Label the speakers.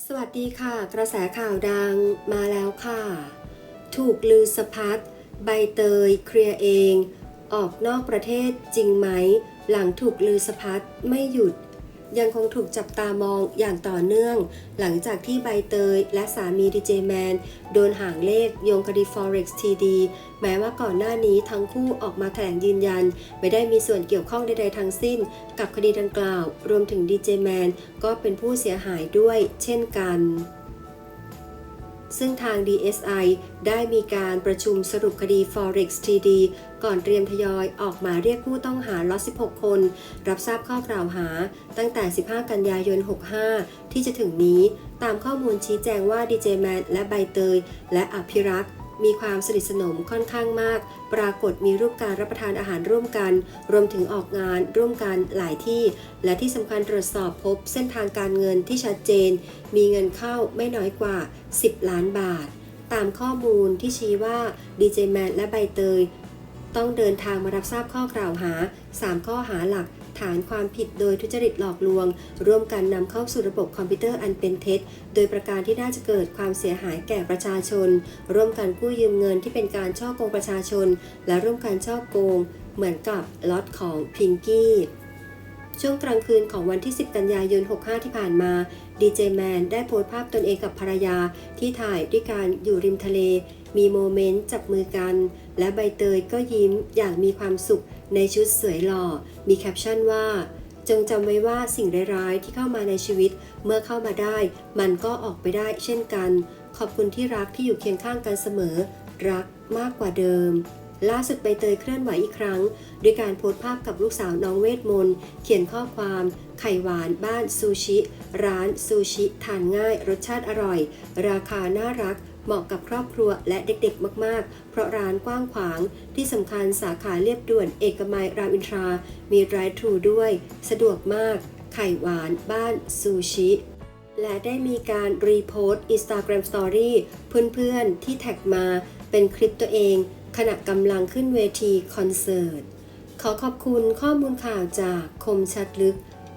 Speaker 1: สวัสดีค่ะ กระแสข่าวดังมาแล้วค่ะ ถูกลือสะพัดใบเตยเคลียร์เอง ออกนอกประเทศจริงไหม หลังถูกลือสะพัดไม่หยุด ยังคงถูกจับตามองอย่างต่อเนื่อง หลังจากที่ใบเตยและสามีดีเจแมนโดนหางเลขโยงคดี Forex TD แม้ว่าก่อนหน้านี้ทั้งคู่ออกมาแถลงยืนยัน ไม่ได้มีส่วนเกี่ยวข้องใดๆทั้งสิ้น กับคดีดังกล่าว รวมถึงดีเจแมนก็เป็นผู้เสียหายด้วยเช่นกัน ซึ่งทาง DSI ได้มีการประชุมสรุปคดี Forex TD ก่อนเตรียมทยอยออกหมายเรียกผู้ต้องหาล็อต16 คน รับทราบข้อกล่าวหา ตั้งแต่ 15 กันยายน 65 ที่จะถึงนี้ ตามข้อมูลชี้แจงว่าดีเจแมนและใบเตย และอภิรักษ์ มีความสนิทสนมค่อนข้างมาก ปรากฏมีรูปการรับประทานอาหารร่วมกัน รวมถึงออกงานร่วมกันหลายที่ และที่สำคัญตรวจสอบพบเส้นทางการเงินที่ชัดเจน มีเงินเข้าไม่น้อยกว่า 10 ล้านบาท ตามข้อมูลที่ชี้ว่าดีเจแมนและใบเตย ต้องเดินทางมารับทราบข้อกล่าวหา 3 ข้อหาหลัก ฐานความผิดโดยทุจริตหลอกลวง ร่วมกันนำเข้าสู่ระบบคอมพิวเตอร์อันเป็นเท็จ โดยประการที่น่าจะเกิดความเสียหายแก่ประชาชน ร่วมกันกู้ยืมเงินที่เป็นการช่อโกงประชาชน และร่วมกันช่อโกง เหมือนกับล็อตของพิงกี้ช่วงกลางคืนของวันที่ 10 กันยายน 65 ที่ผ่านมาดีเจแมนได้โพสต์ภาพตนเองกับภรรยาที่ถ่ายด้วยการอยู่ริมทะเล มีโมเมนต์จับมือกัน และใบเตยก็ยิ้มอย่างมีความสุข ในชุดสวยหล่อ มีแคปชั่นว่า จงจำไว้ว่าสิ่งร้ายๆที่เข้ามาในชีวิต เมื่อเข้ามาได้ มันก็ออกไปได้เช่นกัน ขอบคุณที่รักที่อยู่เคียงข้างกันเสมอ รักมากกว่าเดิมล่าสุดใบเตยเคลื่อนไหวอีกครั้งด้วยการโพสต์ภาพกับลูกสาวน้องเวทมนต์เขียนข้อความ ไข่หวานบ้านซูชิ ร้านซูชิ ทานง่าย รสชาติอร่อย ราคาน่ารัก เหมาะกับครอบครัวและเด็กๆ มากๆ เพราะร้านกว้างขวาง ที่สำคัญสาขาเรียบด่วนเอกมัยรามอินทรา มีไรทรูด้วย สะดวกมาก ไข่หวานบ้านซูชิ และได้มีการรีโพสต์ Instagram Story เพื่อนๆ ที่แท็กมาเป็นคลิปตัวเอง ขณะกำลังขึ้นเวทีคอนเสิร์ต ขอขอบคุณข้อมูลข่าวจากคมชัดลึก